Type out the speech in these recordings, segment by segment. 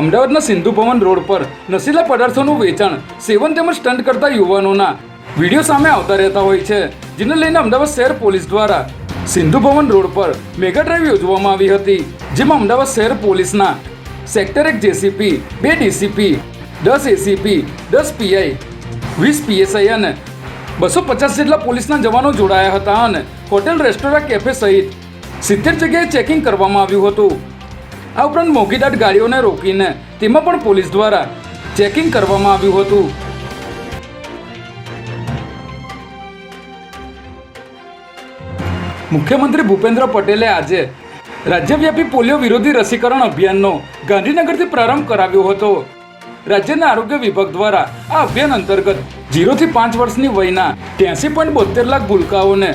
અમદાવાદના સિંધુ ભવન રોડ પર નશીલા પદાર્થોનું વેચાણ સેવન તેમજ સ્ટન્ટ કરતા યુવાનોના વીડિયો સામે આવતા રહેતા હોય છે, જેને લઈને અમદાવાદ શહેર પોલીસ દ્વારા સિંધુ ભવન રોડ પર મેગા ડ્રાઈવ યોજવામાં આવી હતી, જેમાં અમદાવાદ શહેર પોલીસના સેક્ટર એક જેસીપી, બે ડીસીપી, દસ એસીપી, દસ પીઆઈ, વીસ પીએસઆઈ અને બસો પચાસ જેટલા પોલીસના જવાનો જોડાયા હતા અને હોટેલ, રેસ્ટોરન્ટ, કેફે સહિત સિત્તેર જગ્યાએ ચેકિંગ કરવામાં આવ્યું હતું. આ ઉપરાંત મોઘીદાટ ગાડીઓને રોકીને તેમાં પણ પોલીસ દ્વારા ચેકિંગ કરવામાં આવ્યું હતું. મુખ્યમંત્રી ભૂપેન્દ્ર પટેલે આજે રાજ્યવ્યાપી પોલિયો વિરોધી રસીકરણ અભિયાનનો ગાંધીનગરથી પ્રારંભ કરાવ્યો હતો. રાજ્યના આરોગ્ય વિભાગ દ્વારા આ અભિયાન અંતર્ગત જીરોથી પાંચ વર્ષની વયના ત્યાંસી પોઈન્ટ બોતેર લાખ ભૂલકાઓને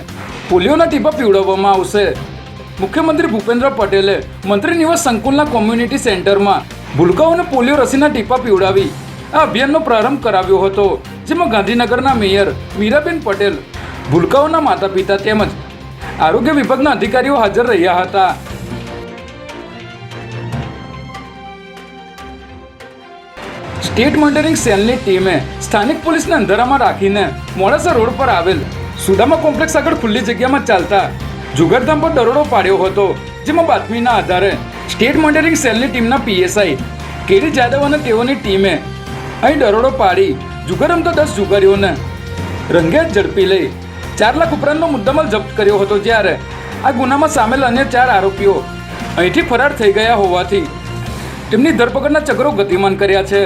પોલિયોના ટીપા પીવડાવવામાં આવશે. મુખ્યમંત્રી ભૂપેન્દ્ર પટેલે મંત્રી નિવાસ સંકુલના કોમ્યુનિટી સેન્ટરમાં ભૂલકાઓને પોલિયો રસીના ટીપા પીવડાવી આ અભિયાનનો પ્રારંભ કરાવ્યો હતો, જેમાં ગાંધીનગરના મેયર મીરાબેન પટેલ, ભૂલકાઓના માતા પિતા તેમજ આરોગ્ય વિભાગના અધિકારીઓ હાજર રહ્યા હતા. સ્ટેટ મોનિટરિંગ સેલની ટીમે સ્થાનિક પોલીસને અંધારામાં રાખીને મોડાસા રોડ પર આવેલ સુદામા કોમ્પ્લેક્સ આગળ ખુલ્લી જગ્યામાં ચાલતા જુગારધામ પર દરોડો પાડ્યો હતો, જેમાં બાતમીના આધારે સ્ટેટ મોનિટરિંગ સેલની ટીમના પીએસઆઈ કેરી જાદવ અને તેઓની ટીમે અહીં દરોડો પાડી જુગાર તો દસ જુગારીઓને રંગે ઝડપી લઈ ચાર લાખ ઉપરાંતનો મુદ્દામાલ જપ્ત કર્યો હતો, જ્યારે આ ગુનામાં સામેલ અન્ય ચાર આરોપીઓ અહીંથી ફરાર થઈ ગયા હોવાથી તેમની ધરપકડના ચક્રો ગતિમાન કર્યા છે.